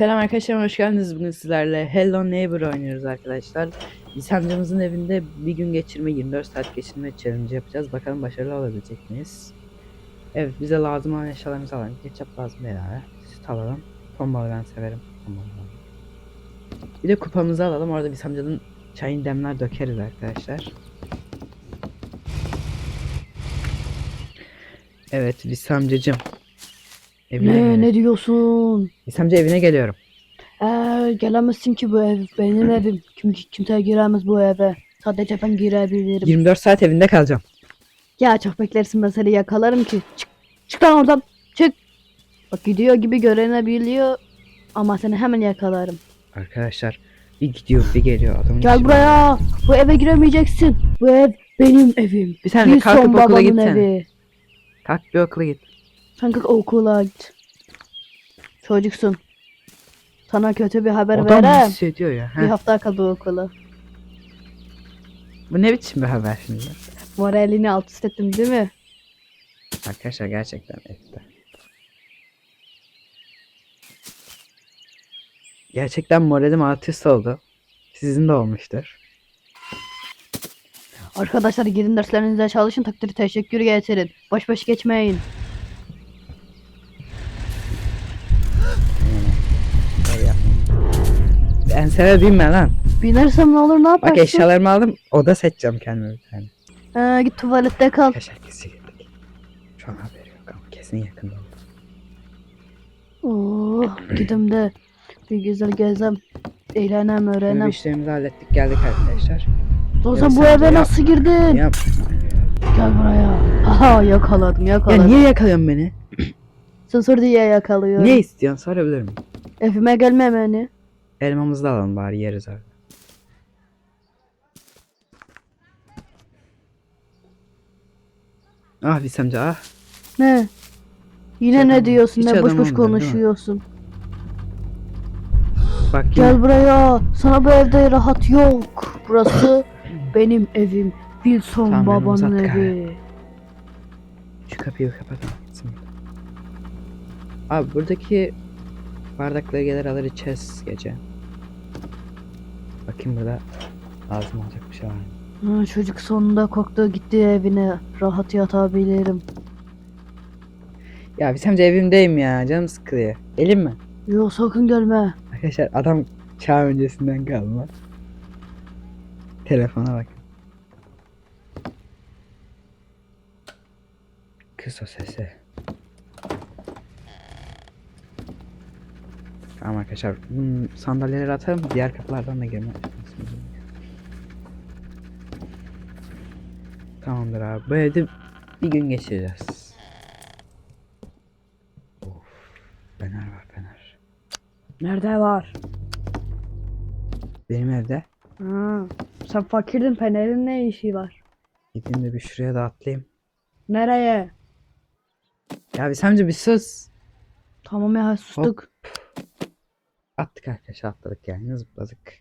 Selam arkadaşlar hoş geldiniz. Bugün sizlerle Hello Neighbor oynuyoruz arkadaşlar. Biz amcamızın evinde bir gün geçirme 24 saat geçirme challenge yapacağız. Bakalım başarılı olabilecek miyiz? Evet bize lazım olan eşyalarımızı alalım. Ketçap lazım beraber. Süt alalım. Ton balığı ben severim. Alalım. Bir de kupamızı alalım. Orada biz amcanın çayını demler dökeriz arkadaşlar. Evet biz amcacım. Evine Ne ne diyorsun? Amca evine geliyorum. Ee, gelemezsin ki bu ev benim evim. Kim kimse giremez bu eve. Sadece ben girebilirim. 24 saat evinde kalacağım. Ya çok beklersin ben seni yakalarım ki. Çık, çık lan oradan. Çık. Bak gidiyor gibi görenebiliyor. Ama seni hemen yakalarım. Arkadaşlar bir gidiyor bir geliyor adamın Gel var. buraya. Bu eve giremeyeceksin. Bu ev benim evim. Bir tane Bir kalkıp son okula babamın gitsene. evi. Kalk bir okula git. Sen kalk okula git. Çocuksun. Sana kötü bir haber Adam verem. hissediyor ya. Bir hafta kal bu okula. Bu ne biçim bir haber şimdi? Moralini alt üst ettim değil mi? Arkadaşlar gerçekten etti. Gerçekten moralim alt üst oldu. Sizin de olmuştur. Arkadaşlar gidin derslerinize çalışın takdir teşekkür getirin. Boş boş geçmeyin. Ben sana binme lan. Binersem ne olur ne yaparsın? Bak eşyalarımı aldım. Oda seçeceğim kendime bir tane. Ee, git tuvalette kal. Arkadaşlar kesin girdik. Şu an haberi yok ama kesin yakında oldu. Oo, gidim de bir güzel gezem. Eğlenem öğrenem. işlerimizi hallettik geldik arkadaşlar. Evet, bu eve nasıl girdin? Yap. Gel buraya. Aha yakaladım Ya yakaladım. niye yakalıyorsun beni? Sen sor diye yakalıyorum. Ne istiyorsun sorabilir miyim? Evime gelme beni. Elmamızı da alalım bari yeriz abi. Ah amca ah. Ne? Yine Hiç ne adam- diyorsun? Ne boş boş konuşuyorsun. Bak yine. Gel buraya. Sana bu evde rahat yok. Burası benim evim. Wilson Tamam, babanın uzattık abi. evi. Şu kapıyı kapatalım. Abi buradaki bardakları gelir alır içeriz gece. Bakayım burada lazım olacak bir şey var mı? Ha, çocuk sonunda korktu gitti evine. Rahat yatabilirim. Ya bir amca evimdeyim ya canım sıkılıyor. Elim mi? Yok sakın gelme. Arkadaşlar adam çağ öncesinden kalma. Telefona bak. Kısa sesi. Tamam arkadaşlar. Bunun sandalyeleri atalım. Diğer kapılardan da girme. Tamamdır abi. Bu evde bir gün geçireceğiz. Of. Fener var fener. Nerede var? Benim evde. Ha, sen fakirdin Fener'in ne işi var? Gideyim de bir şuraya da atlayayım. Nereye? Ya bir sence bir sus. Tamam ya sustuk. Attık arkadaşlar atladık yani zıpladık.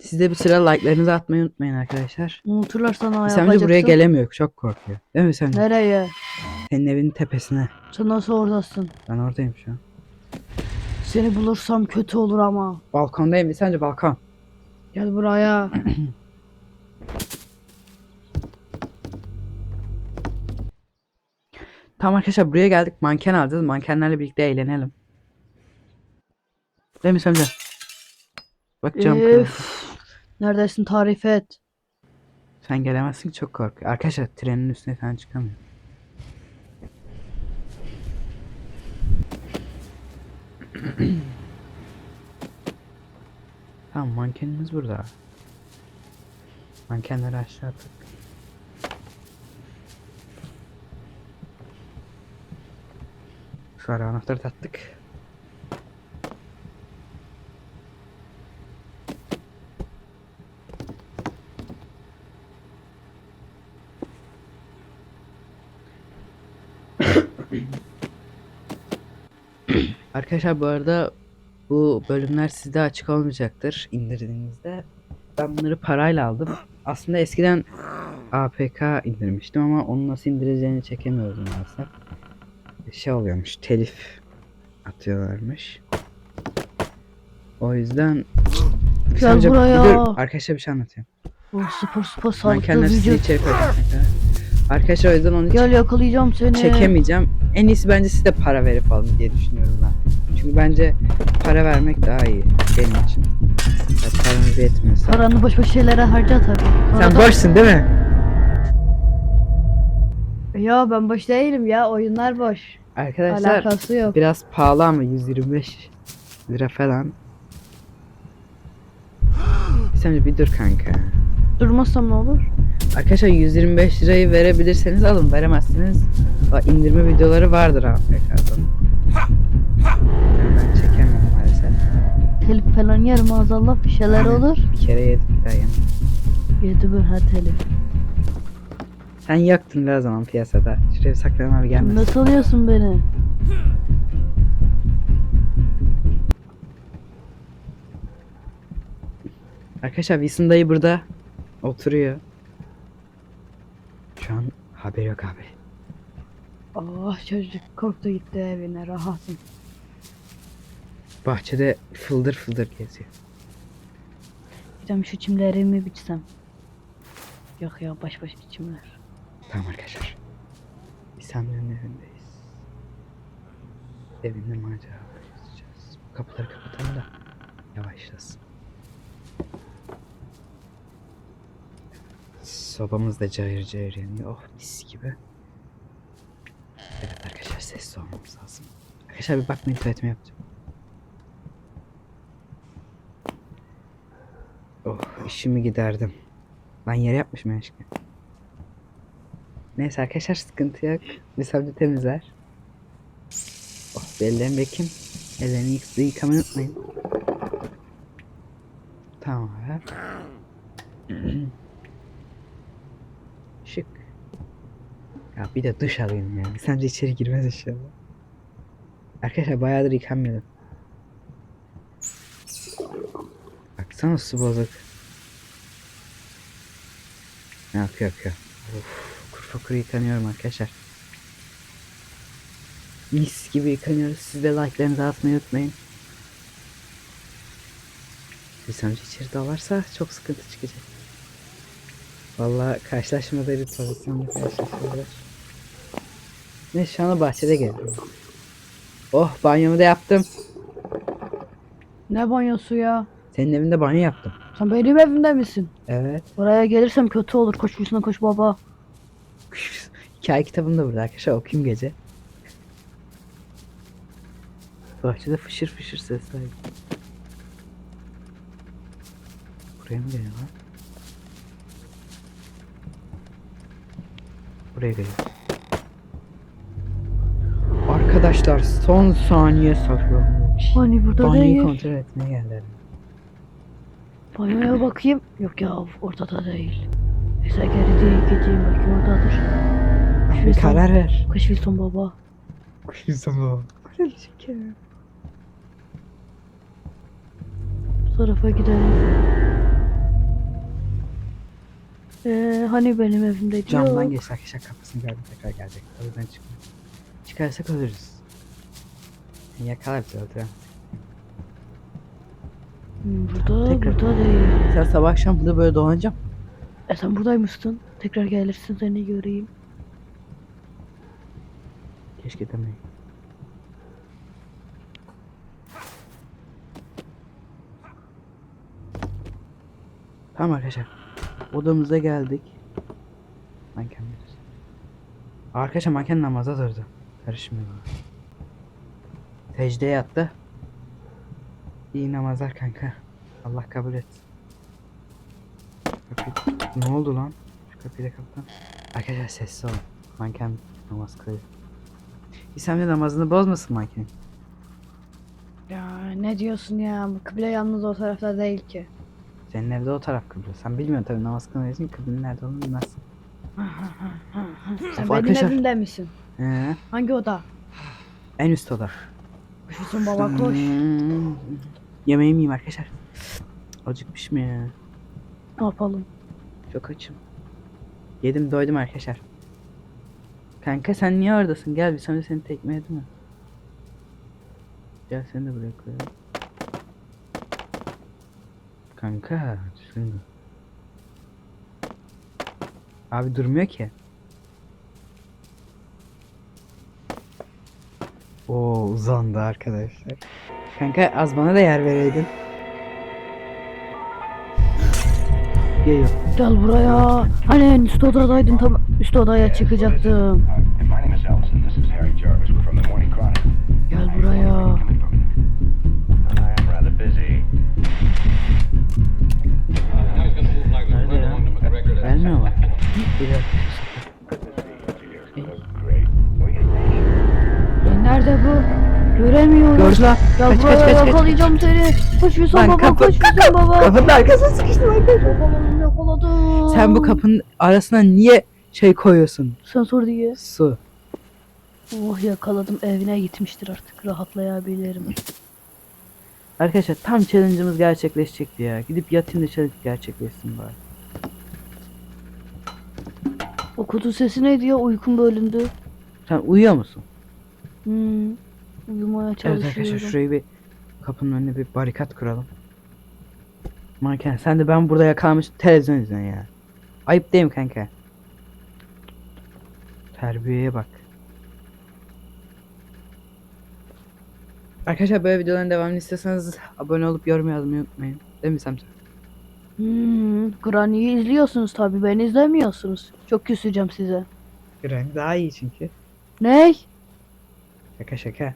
Siz de bu sıra like'larınızı atmayı unutmayın arkadaşlar. Unuturlarsa ne Sence yapacaksın? buraya gelemiyor çok korkuyor. Değil mi sen? Nereye? Senin evinin tepesine. Sen nasıl oradasın? Ben oradayım şu an. Seni bulursam kötü olur ama. Balkondayım bir sence balkon. Gel buraya. Tamam arkadaşlar buraya geldik manken alacağız. Mankenlerle birlikte eğlenelim. Değil mi sence? Bak cam kırıldı. Üf. Neredesin tarif et. Sen gelemezsin çok korkuyor. Arkadaşlar trenin üstüne falan çıkamıyor. tamam mankenimiz burada. Mankenleri aşağı attık. Şu ara anahtarı taktık. Arkadaşlar bu arada bu bölümler sizde açık olmayacaktır indirdiğinizde. Ben bunları parayla aldım. Aslında eskiden APK indirmiştim ama onu nasıl indireceğini çekemiyorum maalesef. Şey oluyormuş telif atıyorlarmış. O yüzden Gel Sence- buraya. Dur, arkadaşlar bir şey anlatayım. O spor spor Ben sağlıklı kendim size vücut. içerik. Arkadaşlar o yüzden onu Gel yakalayacağım seni. çekemeyeceğim. En iyisi bence size para verip alın diye düşünüyorum Çünkü bence para vermek daha iyi benim için. Ya paranız yetmiyorsa. Paranı boş boş şeylere harca tabii. Sonra Sen da- boşsun değil mi? Ya ben boş değilim ya oyunlar boş. Arkadaşlar Alakası yok. biraz pahalı ama 125 lira falan. Sen bir dur kanka. Durmazsam ne olur? Arkadaşlar 125 lirayı verebilirseniz alın. Veremezseniz o indirme videoları vardır AFK'da. Telif falan yerim maazallah bir şeyler Aynen. olur. Bir kere yedim bir daha yemem. Yedi bir ha telif. Sen yaktın la zaman piyasada. Şuraya bir saklan abi gelmez. Nasıl alıyorsun beni? Arkadaşlar Wilson dayı burada oturuyor. Şu an haber yok abi. Oh çocuk korktu gitti evine rahatım. Bahçede fıldır fıldır geziyor. Gidem şu çimlerimi biçsem. Yok ya baş baş çimler. Tamam arkadaşlar. Hamle'nin evindeyiz. Evinde macera yazacağız. Kapıları kapatalım da yavaşlasın. Sobamız da cayır cayır yanıyor. Oh mis gibi. Evet arkadaşlar sessiz olmamız lazım. Arkadaşlar bir bakmayın tuvaletimi yapacağım. Oh işimi giderdim. Ben yere yapmışım ya aşkım. Neyse arkadaşlar sıkıntı yok. Bir savcı temizler. Oh bir ellerimi bekeyim. Ellerini yık yıkamayı unutmayın. Tamam abi. Şık. Ya bir de duş alayım yani. Sence içeri girmez inşallah. Arkadaşlar bayağıdır yıkanmıyordum. Baksana su bozuk. Akıyor akıyor. Of, kuru fakuru yıkanıyorum arkadaşlar. Mis gibi yıkanıyoruz. Siz de like'larınızı atmayı unutmayın. Bir sonuç içeri dalarsa çok sıkıntı çıkacak. Vallahi karşılaşmada bir pozisyonla karşılaşıyorlar. Ne şu anda bahçede geziyorum. Oh banyomu da yaptım. Ne banyosu ya? Senin evinde banyo yaptım. Sen benim evimde misin? Evet. Oraya gelirsem kötü olur. Koş üstüne koş baba. Hikaye kitabım da burada arkadaşlar okuyayım gece. Bahçede fışır fışır sesler. Buraya mı geliyor lan? Buraya geliyor. Arkadaşlar son saniye saklanmış. Hani burada Banyoyu değil. kontrol etmeye geldiler. Banyoya bakayım. Yok ya ortada değil. Neyse geri değil gideyim bakayım oradadır. Bir Wilson. karar ver. Koş Wilson baba. Kuşum baba. Bu tarafa gidelim. Ee, hani benim evimde Camdan yok. geçti arkadaşlar kafasını gördüm tekrar gelecek. O yüzden çıkmıyor. Çıkarsak ölürüz. Yakalar bizi öldüremez. Burada, Tekrar. burada değil. Sen sabah akşam burada böyle dolanacağım. E sen buradaymışsın. Tekrar gelirsin seni göreyim. Keşke demeyeyim. Tamam arkadaşlar. Odamıza geldik. Manken bilir. Arkadaşlar manken namaza durdu. Karışmıyor. Secdeye yattı. İyi namazlar kanka. Allah kabul et. Kapıyı... Ne oldu lan? Şu kapıyı da kapat. Arkadaşlar sessiz olun. Manken namaz kılıyor. İslam de namazını bozmasın manken. Ya ne diyorsun ya? Kıble yalnız o tarafta değil ki. Senin evde o taraf kıble. Sen bilmiyorsun tabii namaz kılmayı için kıblenin nerede olduğunu bilmezsin. Sen benim evimde misin? Ee, Hangi oda? en üst oda. Koşusun baba koş. Yemeğimi yiyeyim arkadaşlar. Acıkmış mı ya? Ne yapalım? Çok açım. Yedim doydum arkadaşlar. Kanka sen niye oradasın? Gel bir sonra seni tekmeledi mi? Gel seni de buraya koyalım. Kanka. düzgün. Abi durmuyor ki. Oo uzandı arkadaşlar. Kanka az bana da yer vereydin. Geliyor. Gel buraya. Hani en üst odadaydın tam üst odaya çıkacaktım. My name is Ellison. This is Göremiyorum. Gördü lan. Gel Kaç kaç kaç yakalayacağım seni. Koş Lan baba kapı- koş Hüsam baba. Kapının arkasına sıkıştım arkadaşlar. Yakaladım yakaladım. Sen bu kapının arasına niye şey koyuyorsun? Sensör diye. Su. Oh yakaladım evine gitmiştir artık rahatlayabilirim. Arkadaşlar tam challenge'ımız gerçekleşecekti ya. Gidip yatayım da challenge gerçekleşsin bari. O kutu sesi neydi ya uykum bölündü. Sen uyuyor musun? Hmm. Uyumaya Evet çalışıyorum. arkadaşlar şurayı bir kapının önüne bir barikat kuralım. Manken sen de ben burada yakalanmış televizyon izliyorsun ya. Ayıp değil mi kanka? Terbiyeye bak. Arkadaşlar böyle videoların devamını istiyorsanız abone olup yorum yazmayı unutmayın. Değil mi Samsa? Hmm, Granny'yi izliyorsunuz tabi beni izlemiyorsunuz. Çok küseceğim size. Renk daha iyi çünkü. Ney? Şaka şaka.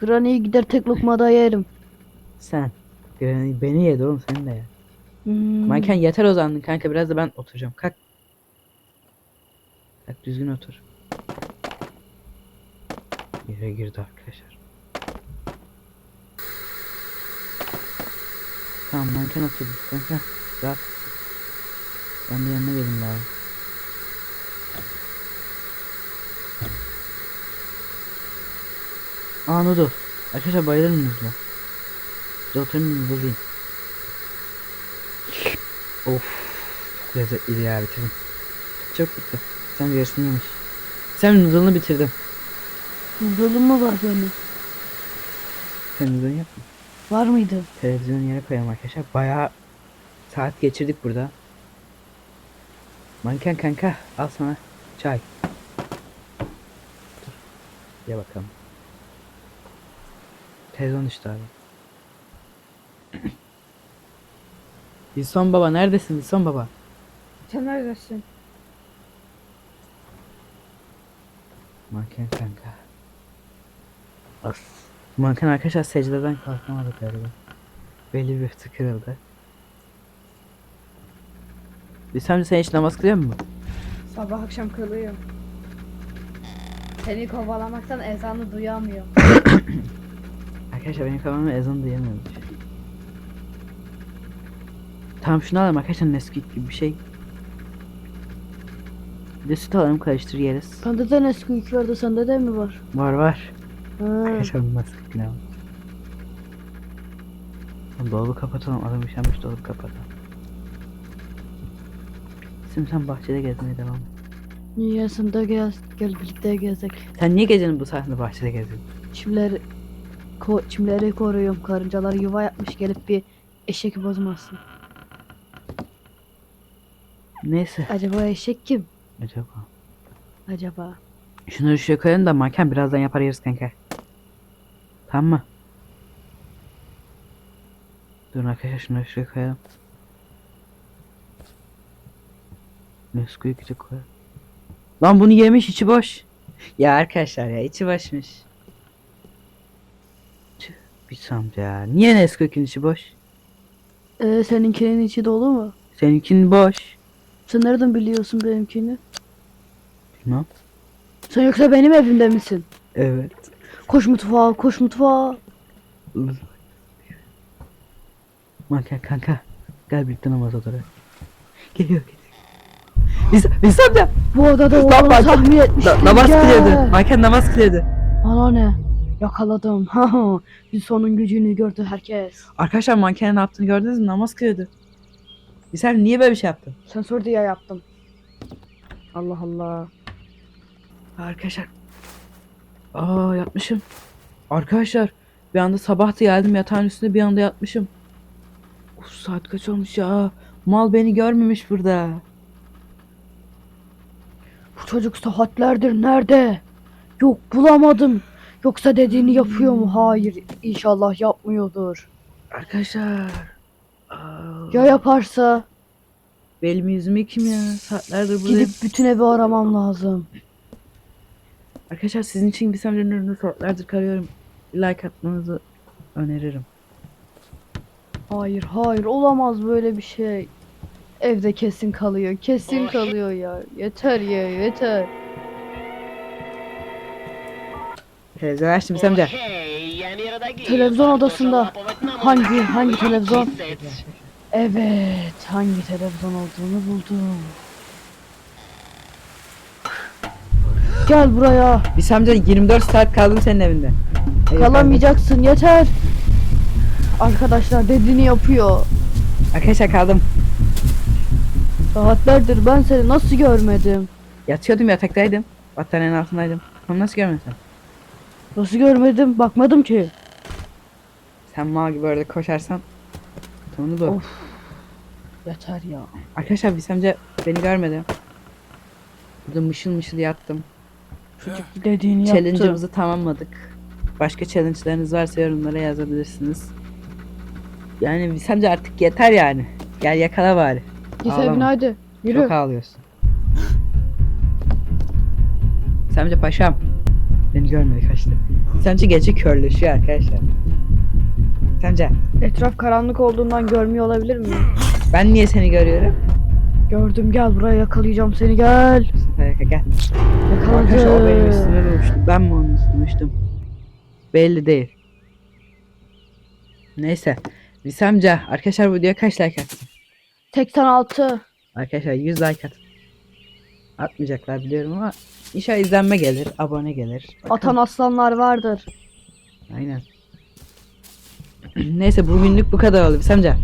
Granny'yi gider tek lokmada yerim. Sen. Granny beni yedi oğlum sen de ya. Hmm. Manken yeter uzandın kanka biraz da ben oturacağım. Kalk. Kalk düzgün otur. Yere girdi arkadaşlar. Tamam manken oturdu. Kanka rahat. Ben de yanına gelin bari. Aa noodle. Arkadaşlar noodle'a. Bir oturayım noodle yiyeyim. Of. Çok lezzetliydi ya bitirdim. Çok bitti. Sen yarısını yemiş. Sen noodle'ını bitirdin. Zulüm mü var benim? Sen noodle'ını yapma. Var mıydı? Televizyonu yere koyalım arkadaşlar. Bayağı saat geçirdik burada. Manken kanka al sana çay. Dur. Ye bakalım. Televizyon düştü abi. Wilson baba neredesin Wilson baba? Sen neredesin? Manken kanka. As. Manken arkadaşlar secdeden kalkamadı galiba. Belli bir tık kırıldı. Bir sen hiç namaz kılıyor musun? Sabah akşam kılıyor. Seni kovalamaktan ezanı duyamıyor. Arkadaşlar benim kafamda ezan duyamıyormuş. Tamam şunu alalım arkadaşlar Nesquik gibi bir şey. Bir de süt alalım karıştır yeriz. Bende de Nesquik vardı sende de mi var? Var var. Ha. Arkadaşlar bu Nesquik ne var? Dolabı kapatalım adam üşenmiş dolabı kapatalım. Şimdi sen bahçede gezmeye devam et. Niye sen de gel, gel birlikte gezek. Sen niye gecenin bu saatinde bahçede geziyorsun? Çimler, ko, çimleri koruyorum. Karıncalar yuva yapmış gelip bir eşek bozmasın. Neyse Acaba eşek kim? acaba. Acaba? Şunları şuraya koyalım da manken birazdan yapar yeriz kanka. Tamam mı? Dur arkadaşlar şunları şuraya koyalım. Nesquik'i de koy. Lan bunu yemiş içi boş. Ya arkadaşlar ya içi boşmuş. Bir ya. Niye Nesquik'in içi boş? Ee, seninkinin içi dolu mu? Seninkinin boş. Sen nereden biliyorsun benimkini? Bilmem. Sen yoksa benim evimde misin? Evet. Koş mutfağa, koş mutfağa. Manken kanka. Gel birlikte namaza doğru. Geliyor geliyor. Biz, biz amca. Bu odada bak- tahmin etmiştim. Na- namaz kılıyordu. Manken namaz kılıyordu. Bana ne? Yakaladım. Bir sonun gücünü gördü herkes. Arkadaşlar mankenin ne yaptığını gördünüz mü? Namaz kılıyordu. Biz sen niye böyle bir şey yaptın? Sensör diye yaptım. Allah Allah. Arkadaşlar. Aa yatmışım. Arkadaşlar bir anda sabahtı geldim yatağın üstünde bir anda yatmışım. Uf, saat kaç olmuş ya? Mal beni görmemiş burada. Bu çocuk saatlerdir nerede? Yok bulamadım. Yoksa dediğini yapıyor mu? Hayır. İnşallah yapmıyordur. Arkadaşlar. Aa, Ya yaparsa? Belimi yüzümü kim ya? Saatlerdir buradayım. Gidip bütün evi aramam lazım. Arkadaşlar sizin için bir semlerin önünde saatlerdir karıyorum. Like atmanızı öneririm. Hayır hayır olamaz böyle bir şey. Evde kesin kalıyor. Kesin kalıyor ya. Yeter ya yeter. Televizyon açtım semce. Televizyon odasında. Hangi hangi televizyon? Evet hangi televizyon olduğunu buldum. Gel buraya. Bir semce 24 saat kaldım senin evinde. Ey Kalamayacaksın yeter. Arkadaşlar dediğini yapıyor. efendim. Arkadaşlar kaldım. Saatlerdir ben seni nasıl görmedim? Yatıyordum yataktaydım. Battaniyenin altındaydım. Onu nasıl görmedin sen? Nasıl görmedim? Bakmadım ki. Sen mal gibi orada koşarsan. Sonu bu. Of. Yeter ya. Arkadaşlar bir semce beni görmedi. Burada mışıl mışıl yattım. Dediğini yaptı. Challenge'ımızı tamamladık. Başka challenge'larınız varsa yorumlara yazabilirsiniz. Yani bir semce artık yeter yani. Gel yakala bari. Git evine hadi. Yürü. Çok ağlıyorsun. Semce paşam. Beni görmedi kaçtı. Semce gece körleşiyor arkadaşlar. Semce Etraf karanlık olduğundan görmüyor olabilir mi? ben niye seni görüyorum? Gördüm gel buraya yakalayacağım seni gel. Bu sefer yaka- gel. Arkadaşlar o benim Yakaladım. üstüme durmuştu. Ben mi onun üstüne uçtum? Belli değil. Neyse. Risemca arkadaşlar bu videoya kaç like atsın? 86. Arkadaşlar 100 like atın. Atmayacaklar biliyorum ama inşallah izlenme gelir, abone gelir. Bakalım. Atan aslanlar vardır. Aynen. Neyse bugünlük bu kadar oldu Risemca.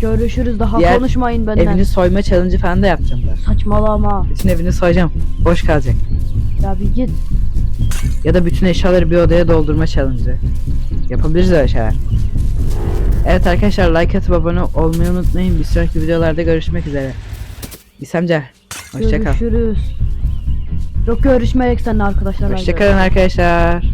Görüşürüz daha Diğer konuşmayın benden. Evini soyma challenge falan da yapacağım da. Saçmalama. Bütün evini soyacağım. Boş kalacak. Ya bir git. Ya da bütün eşyaları bir odaya doldurma challenge'ı. Yapabiliriz öyle şeyler. Evet arkadaşlar like atıp abone olmayı unutmayın. Bir sonraki videolarda görüşmek üzere. İsemca. Hoşçakal. Görüşürüz. Yok görüşmeyek seninle arkadaşlar. Hoşçakalın arkadaşlar.